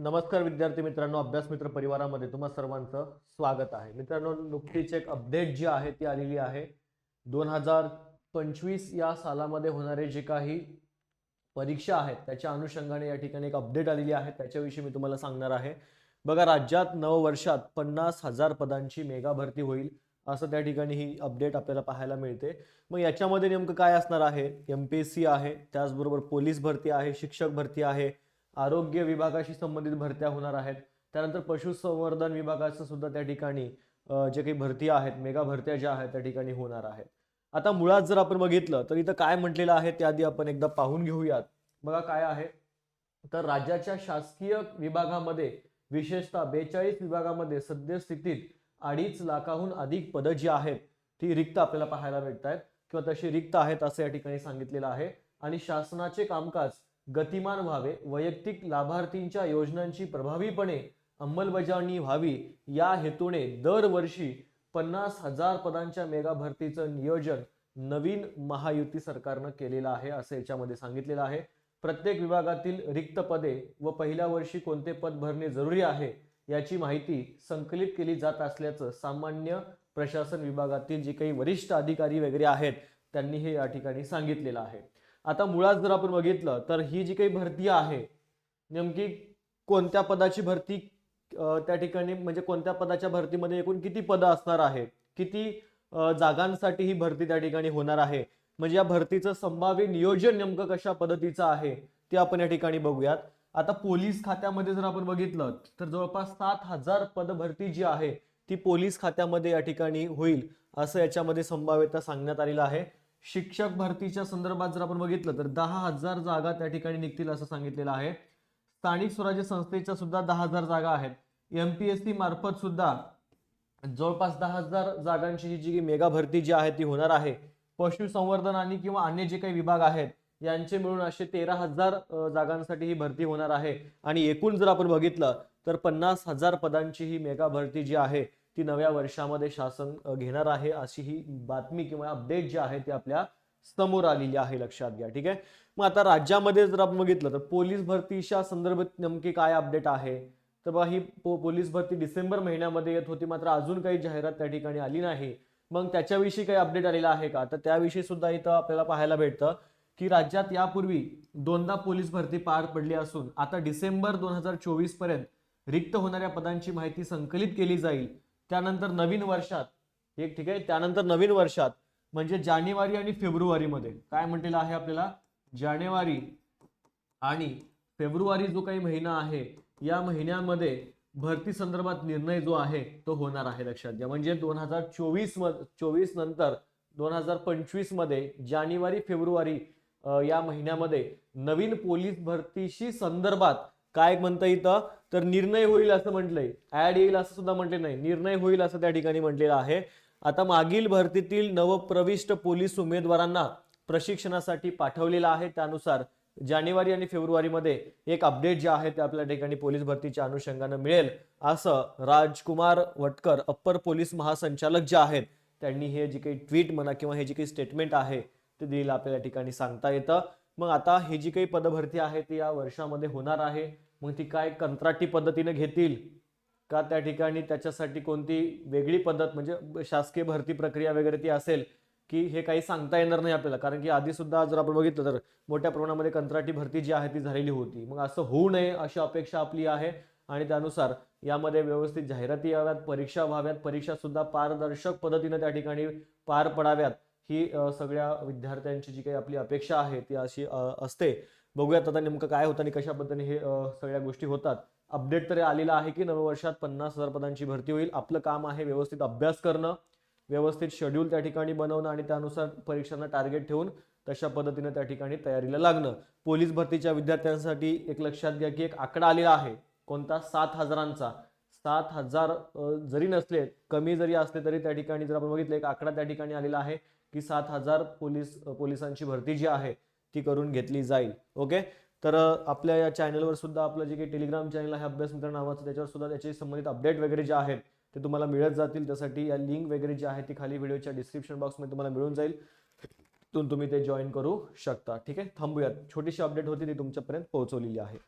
नमस्कार विद्यार्थी मित्रांनो अभ्यास मित्र परिवारामध्ये तुम्हा सर्वांचं स्वागत आहे. मित्रांनो नुकतीच एक अपडेट जी आहे ती आलेली आहे. दोन हजार पंचवीस या सालामध्ये होणारे जे काही परीक्षा आहेत त्याच्या अनुषंगाने या ठिकाणी एक अपडेट आलेली आहे. त्याच्याविषयी मी तुम्हाला सांगणार आहे. बघा राज्यात नववर्षात पन्नास हजार पदांची मेगा भरती होईल असं त्या ठिकाणी ही अपडेट आपल्याला पाहायला मिळते. मग याच्यामध्ये नेमकं काय असणार आहे? एम पी एस सी आहे त्याचबरोबर पोलीस भरती आहे शिक्षक भरती आहे आरोग्य विभागाशी संबंधित भरत्या होणार आहेत. त्यानंतर पशुसंवर्धन विभागाचं सुद्धा त्या ठिकाणी जे काही भरती आहेत मेगा भरत्या ज्या आहेत त्या ठिकाणी होणार आहेत. आता मुळात जर आपण बघितलं तर इथं काय म्हटलेलं आहे ते आधी आपण एकदा पाहून घेऊयात. बघा काय आहे. तर राज्याच्या शासकीय विभागामध्ये विशेषतः बेचाळीस विभागामध्ये सद्यस्थितीत अडीच लाखाहून अधिक पदं जी आहेत ती रिक्त आपल्याला पाहायला मिळत आहेत किंवा तशी रिक्त आहेत असं या ठिकाणी सांगितलेलं आहे. आणि शासनाचे कामकाज गतिमान व्हावे वैयक्तिक लाभार्थींच्या योजनांची प्रभावीपणे अंमलबजावणी व्हावी या हेतूने दरवर्षी पन्नास हजार पदांच्या मेगा भरतीचं नियोजन नवीन महायुती सरकारनं केलेलं आहे असं याच्यामध्ये सांगितलेलं आहे. प्रत्येक विभागातील रिक्त पदे व पहिल्या वर्षी कोणते पद भरणे जरुरी आहे याची माहिती संकलित केली जात असल्याचं सामान्य प्रशासन विभागातील जे काही वरिष्ठ अधिकारी वगैरे आहेत त्यांनी हे या ठिकाणी सांगितलेलं आहे. आता मुळात जर आपण बघितलं तर ही जी काही भरती आहे नेमकी कोणत्या पदाची भरती त्या ठिकाणी म्हणजे कोणत्या पदाच्या भरतीमध्ये एकूण किती पदं असणार आहेत? किती जागांसाठी ही भरती त्या ठिकाणी होणार आहे? म्हणजे या भरतीचं संभाव्य नियोजन नेमकं कशा पद्धतीचं आहे ते आपण या ठिकाणी बघूयात. आता पोलीस खात्यामध्ये जर आपण बघितलं तर जवळपास सात हजार पद भरती जी आहे ती पोलीस खात्यामध्ये या ठिकाणी होईल असं याच्यामध्ये संभाव्यता सांगण्यात आलेलं आहे. शिक्षक भरतीच्या संदर्भात जर आपण बघितलं तर दहा हजार जागा त्या ठिकाणी निघतील असं सांगितलेलं आहे. स्थानिक स्वराज्य संस्थेच्या सुद्धा दहा हजार जागा आहेत. एमपीएससी मार्फत सुद्धा जवळपास दहा हजार जागांची ही जी मेगा भरती जी आहे ती होणार आहे. पशुसंवर्धन आणि किंवा अन्य जे काही विभाग आहेत यांचे मिळून असे तेरा हजार जागांसाठी ही भरती होणार आहे. आणि एकूण जर आपण बघितलं तर पन्नास हजार पदांची ही मेगा भरती जी आहे ती नव्या वर्षामध्ये शासन घेणार आहे अशी ही बातमी किंवा अपडेट जी आहे ती आपल्यासमोर आलेली आहे लक्षात घ्या ठीक आहे? मग आता राज्यामध्ये जर आपण बघितलं तर पोलीस भरतीच्या संदर्भात नेमकी काय अपडेट आहे? तर बघा ही पो पोलीस भरती डिसेंबर महिन्यामध्ये येत होती मात्र अजून काही जाहिरात त्या ठिकाणी आली नाही. मग त्याच्याविषयी काही अपडेट आलेला आहे का? तर त्याविषयी सुद्धा इथं आपल्याला पाहायला भेटतं की राज्यात यापूर्वी दोनदा पोलीस भरती पार पडली असून आता डिसेंबर दोन हजार चोवीसपर्यंत रिक्त होणाऱ्या पदांची माहिती संकलित केली जाईल. त्यानंतर नवीन वर्षात एक ठीक आहे त्यानंतर नवीन वर्षात म्हणजे जानेवारी आणि फेब्रुवारीमध्ये. काय म्हटलेलं आहे आपल्याला? जानेवारी आणि फेब्रुवारी जो काही महिना आहे या महिन्यामध्ये भरती संदर्भात निर्णय जो आहे तो होणार आहे लक्षात घ्या. म्हणजे दोन हजार चोवीस चोवीस नंतर दोन हजार पंचवीसमध्ये जानेवारी फेब्रुवारी या महिन्यामध्ये नवीन पोलीस भरतीशी संदर्भात काय म्हणता येतं तर निर्णय होईल असं म्हटलंय. ऍड येईल असं सुद्धा म्हटले नाही. निर्णय होईल असं त्या ठिकाणी म्हटलेलं आहे. आता मागील भरतीतील नवप्रविष्ट पोलीस उमेदवारांना प्रशिक्षणासाठी पाठवलेलं आहे. त्यानुसार जानेवारी आणि फेब्रुवारीमध्ये एक अपडेट जे आहे ते आपल्या ठिकाणी पोलीस भरतीच्या अनुषंगानं मिळेल. असं राजकुमार वटकर अप्पर पोलीस महासंचालक जे आहेत त्यांनी हे जे काही ट्विट म्हणा किंवा हे जे काही स्टेटमेंट आहे ते दिलेलं आपल्याला ठिकाणी सांगता येतं. मग आता ही जी काही पदभरती आहे ती या वर्षामध्ये होणार आहे. मग ती काय कंत्राटी पद्धतीने घेतील? का त्या ठिकाणी त्याच्यासाठी कोणती वेगळी पद्धत म्हणजे शासकीय भरती प्रक्रिया वगैरे ती असेल की हे काही सांगता येणार नाही आपल्याला? कारण की आधी सुद्धा जर आपण बघितलं तर मोठ्या प्रमाणामध्ये कंत्राटी भरती जी आहे ती झालेली होती. मग असं होऊ नये अशी अपेक्षा आपली आहे. आणि त्यानुसार यामध्ये व्यवस्थित जाहिराती याव्यात परीक्षा व्हाव्यात परीक्षा सुद्धा पारदर्शक पद्धतीने त्या ठिकाणी पार पडाव्यात. ही सगळ्या विद्यार्थ्यांची जी काही आपली अपेक्षा आहे ती अशी असते. बघूयात आता नेमकं काय होतं आणि कशा पद्धतीने हे सगळ्या गोष्टी होतात. अपडेट तरी आलेला आहे की नववर्षात पन्नास हजार पदांची भरती होईल. आपलं काम आहे व्यवस्थित अभ्यास करणं व्यवस्थित शेड्यूल त्या ठिकाणी बनवणं आणि त्यानुसार परीक्षांना टार्गेट ठेवून तशा पद्धतीने त्या ठिकाणी तयारीला लागणं. पोलीस भरतीच्या विद्यार्थ्यांसाठी एक लक्षात घ्या की एक आकडा आलेला आहे. कोणता? सात हजारांचा. सात हजार जरी नसले कमी जरी असले तरी त्या ठिकाणी जर आपण बघितलं एक आकडा त्या ठिकाणी आलेला आहे की सात हजार पोलीस पोलिसांची भरती जी आहे ती करून घेतली जाईल. ओके? तर आपल्या या चॅनलवर सुद्धा आपलं जे काही टेलिग्राम चॅनल आहे अभ्यास मित्र नावाचं त्याच्यावर सुद्धा त्याचे संबंधित अपडेट वगैरे जे आहेत ते तुम्हाला मिळत जातील. त्यासाठी या लिंक वगैरे जी आहे ती खाली व्हिडिओच्या डिस्क्रिप्शन बॉक्समध्ये तुम्हाला मिळून जाईल. तिथून तुम्ही ते जॉईन करू शकता. ठीक आहे? थांबूयात. छोटीशी अपडेट होती ती तुमच्यापर्यंत पोहोचवलेली आहे.